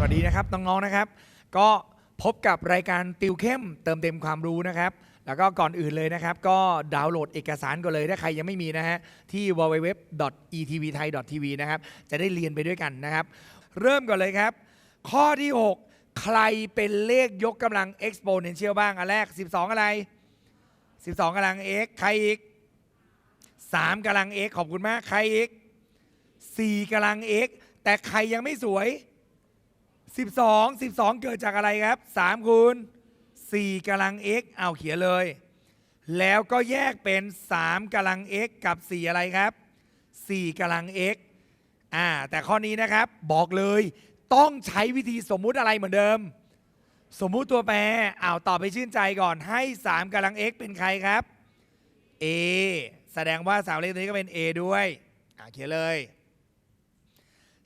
สวัสดีนะครับน้องๆนะครับ ก็พบกับรายการติวเข้มเติมเต็มความรู้นะครับ แล้วก็ก่อนอื่นเลยนะครับ ก็ดาวน์โหลดเอกสารก็เลยถ้าใครยังไม่มีนะฮะที่ www.etvthai.tv นะครับจะได้เรียนไปด้วยกันนะครับ เริ่มก่อนเลยครับ ข้อที่ 6 ใครเป็นเลขยกกำลัง exponential บ้างอันแรก 12 อะไร 12กำลัง x ใครอีก 3กำลัง x ขอบคุณมาก ใครอีก 4กำลัง x แต่ใครยังไม่สวย 12 12 เกิดจากอะไรครับ3คูณ4กำลัง x เอาเขียนเลย แล้วก็แยกเป็น 3กำลัง x กับ 4 อะไรครับ 4กำลัง x อ่าแต่ข้อนี้นะครับบอกเลยต้องใช้วิธีสมมุติอะไรเหมือนเดิม สมมุติตัวแปรอ้าวตอบไปชื่นใจก่อนให้ 3กำลัง x เป็นใครครับ a แสดงว่าสามเลขตัวนี้ก็เป็น a ด้วยอ่าเขียนเลย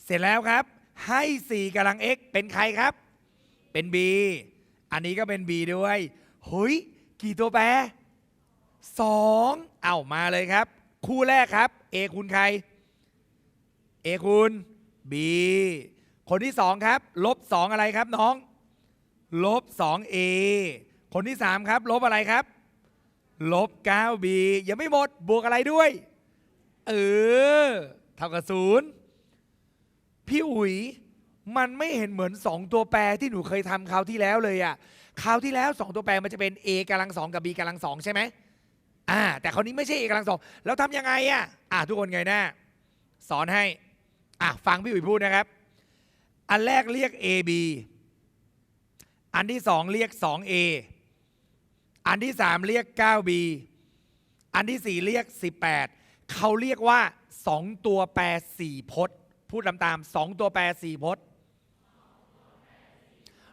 เสร็จแล้วครับ ให้4กำลัง x เป็นใครครับ เป็น b อันนี้ก็เป็น b ด้วยเฮ้ยกี่ตัวแปร2เอามาเลยครับ คู่แรกครับ a คูณใคร a คูณ b คนที่ 2 ครับ ลบ 2 อะไรครับน้อง ลบ 2a คนที่ 3 ครับ ลบอะไรครับ ลบ 9b ยังไม่หมด บวกอะไรด้วย เออ เท่ากับศูนย์ พี่อุ๋ยมันไม่เห็นเหมือน 2 ตัวแปรที่หนูเคยทำคราวที่แล้วเลยอะคราวที่แล้ว 2 ตัวแปรมันจะเป็น a กำลังสองกับ b กำลังสองใช่ไหมอ่า แต่คราวนี้ไม่ใช่ a กำลังสองแล้วทำยังไงอะอ่าทุกคนไงหน้าสอนให้อะฟังพี่อุ๋ยพูดนะครับ อันแรกเรียก ab อันที่สองเรียก 2a อันที่สามเรียก 9b อันที่สี่เรียก 18 เขาเรียกว่า 2 ตัวแปรสี่พจน์ พูดตามๆสองตัวแปรสี่พจน์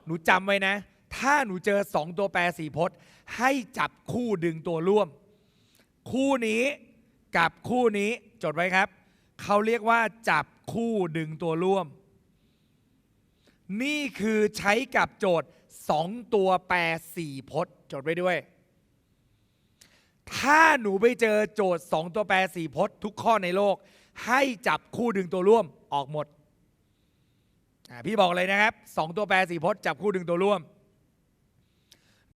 หนูจำไว้นะ ถ้าหนูเจอสองตัวแปรสี่พจน์ ให้จับคู่ดึงตัวร่วม คู่นี้กับคู่นี้จดไว้ครับ เขาเรียกว่าจับคู่ดึงตัวร่วม นี่คือใช้กับโจทย์สองตัวแปรสี่พจน์ จดไว้ด้วย ถ้าหนูไปเจอโจทย์ 2 ตัวแปรสี่พจน์ทุกข้อในโลก ให้จับคู่ดึงตัวร่วมออกหมด พี่บอกเลยนะครับ 2 ตัวแปรสี่พจน์จับคู่ดึงตัวร่วม